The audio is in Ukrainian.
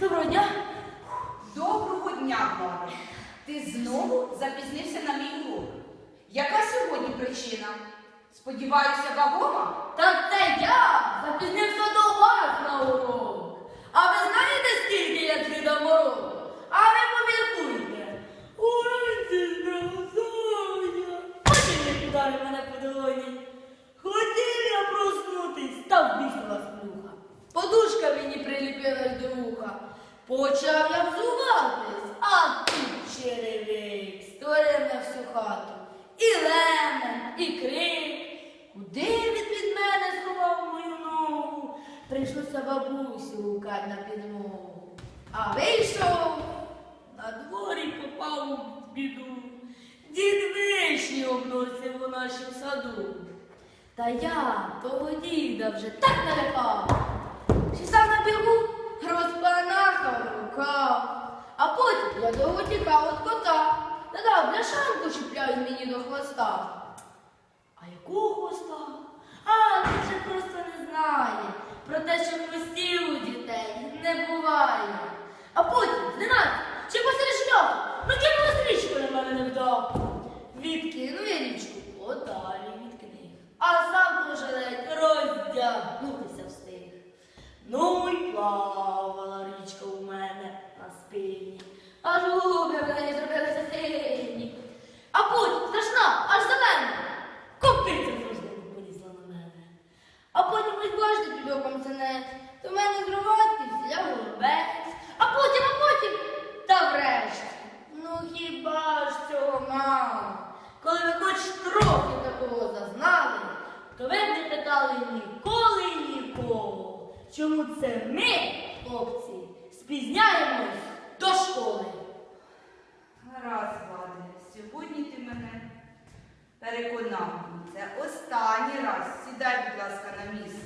Доброго дня. Доброго дня, Влади. Ти знову запізнився на мій урок. Яка сьогодні причина? Сподіваюся, вагома? Так це я запізнився до вас на урок. А ви знаєте, скільки я звідав уроку? А ви поміркуйте. Уранці зразоня. Потім не ударив мене по долоні. Хотів я проснутись, та вбісила смуха. Подушка мені приліпилась до вуха. Почав я взуватись, а тут черевик створив на всю хату. І лемен, і крик. Куди він від мене сховав мою ногу? Прийшлося бабусю гукать на підмогу. А вийшов, на дворі попав у біду. Дід вишні обносив у нашому саду. Та я того діда вже так налякав, розпанахав руках. А потім я довго тікав від кота. надав бляшанку чіпляють мені до хвоста. А якого хвоста? Аж губи в неї зробилися сині. А потім страшна, аж зелена. Копиця завжди полізла на мене. А потім ось бачите під оком то в мене з роватки голубець. А потім, а потім, та врешті. Ну хіба ж цього мало? Коли ви хоч трохи такого зазнали, то ви б не питали ніколи нікого. Чому це ми, хлопці, спізняємось до школи? Гаразд, Влади, сьогодні ти мене переконав. Це останній раз. Сідай, будь ласка, на місце.